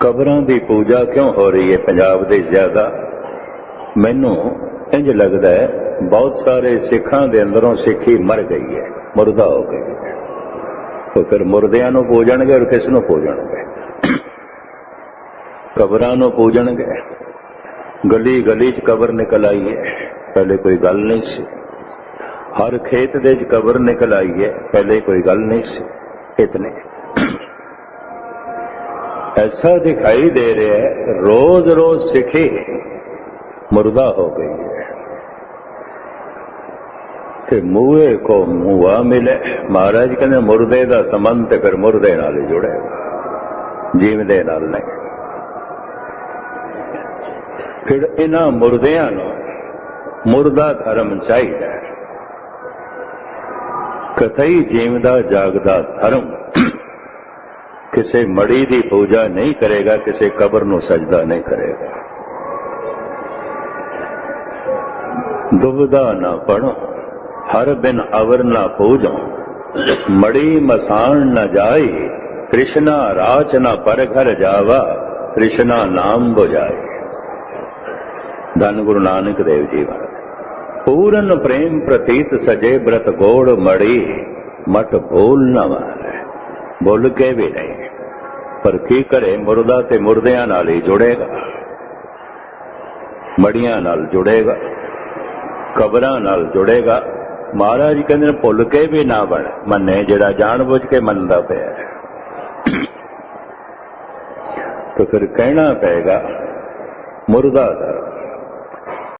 ਕਬਰਾਂ ਦੀ ਪੂਜਾ ਕਿਉਂ ਹੋ ਰਹੀ ਹੈ ਪੰਜਾਬ ਦੇ ਜ਼ਿਆਦਾ? ਮੈਨੂੰ ਇੰਜ ਲੱਗਦਾ ਹੈ, ਬਹੁਤ ਸਾਰੇ ਸਿੱਖਾਂ ਦੇ ਅੰਦਰੋਂ ਸਿੱਖੀ ਮਰ ਗਈ ਹੈ, ਮੁਰਦਾ ਹੋ ਗਈ ਹੈ। ਉਹ ਫਿਰ ਮੁਰਦਿਆਂ ਨੂੰ ਪੂਜਣਗੇ ਔਰ ਕਿਸ ਨੂੰ ਪੂਜਣਗੇ? ਕਬਰਾਂ ਨੂੰ ਪੂਜਣਗੇ। ਗਲੀ ਗਲੀ 'ਚ ਕਬਰ ਨਿਕਲ ਆਈ ਹੈ, ਪਹਿਲੇ ਕੋਈ ਗੱਲ ਨਹੀਂ ਸੀ। ਹਰ ਖੇਤ ਦੇ 'ਚ ਕਬਰ ਨਿਕਲ ਆਈ ਹੈ, ਪਹਿਲੇ ਕੋਈ ਗੱਲ ਨਹੀਂ ਸੀ। ਇਤਨੇ। ऐसा दिखाई दे रहा है रोज रोज सिखी मुर्दा हो गई है ਕਿ ਮੂਹੇ ਕੋ ਮੂਆ ਮਿਲੇ ਮਹਾਰਾਜ ਕਹਿੰਦੇ ਮੁਰਦੇ ਦਾ ਸੰਬੰਧ ਤੇ ਫਿਰ ਮੁਰਦੇ ਨਾਲ ਹੀ ਜੁੜੇਗਾ ਜੀਵਦੇ ਨਾਲ ਨਹੀਂ ਫਿਰ ਇਹਨਾਂ ਮੁਰਦਿਆਂ ਨੂੰ ਮੁਰਦਾ ਧਰਮ ਚਾਹੀਦਾ ਹੈ ਕਥਈ ਜੀਵਦਾ ਜਾਗਦਾ ਧਰਮ ਕਿਸੇ ਮੜੀ ਦੀ ਪੂਜਾ ਨਹੀਂ ਕਰੇਗਾ, ਕਿਸੇ ਕਬਰ ਨੂੰ ਸਜਦਾ ਨਹੀਂ ਕਰੇਗਾ। ਦੁਬਦਾ ਨਾ ਪੜੋ ਹਰ ਬਿਨ ਅਵਰ ਨਾ ਪੂਜੋ। ਮੜੀ ਮਸਾਨ ਨਾ ਜਾਈ, ਕ੍ਰਿਸ਼ਨਾ ਰਾਚ ਨਾ ਪਰ ਘਰ ਜਾਵਾ, ਕ੍ਰਿਸ਼ਨਾ ਨਾਮ ਬੁਝਾਏ ਧੰਨ ਗੁਰੂ ਨਾਨਕ ਦੇਵ ਜੀ ਮਹਾਰਾਜ। ਪੂਰਨ ਪ੍ਰੇਮ ਪ੍ਰਤੀਤ ਸਜੇ ਬ੍ਰਤ ਗੋੜ ਮੜੀ ਮਟ ਭੂਲ ਨਾ ਮਾਰੇ। ਬੋਲ ਕੇ ਵੀ ਨਹੀਂ। ਪਰ ਕੀ ਕਰੇ ਮੁਰਦਾ ਤੇ ਮੁਰਦਿਆਂ ਨਾਲ ਹੀ ਜੁੜੇਗਾ। ਮੜੀਆਂ ਨਾਲ ਜੁੜੇਗਾ। ਕਬਰਾਂ ਨਾਲ ਜੁੜੇਗਾ। ਮਹਾਰਾਜ ਕਹਿੰਦੇ ਨੇ, ਭੁੱਲ ਕੇ ਵੀ ਨਾ ਬਣ। ਮੰਨੇ ਜਿਹੜਾ ਜਾਣ ਬੁੱਝ ਕੇ ਮੰਨਦਾ ਪਿਆ ਹੈ। ਤਾਂ ਫਿਰ ਕਹਿਣਾ ਪਏਗਾ, ਮੁਰਦਾ ਦਾ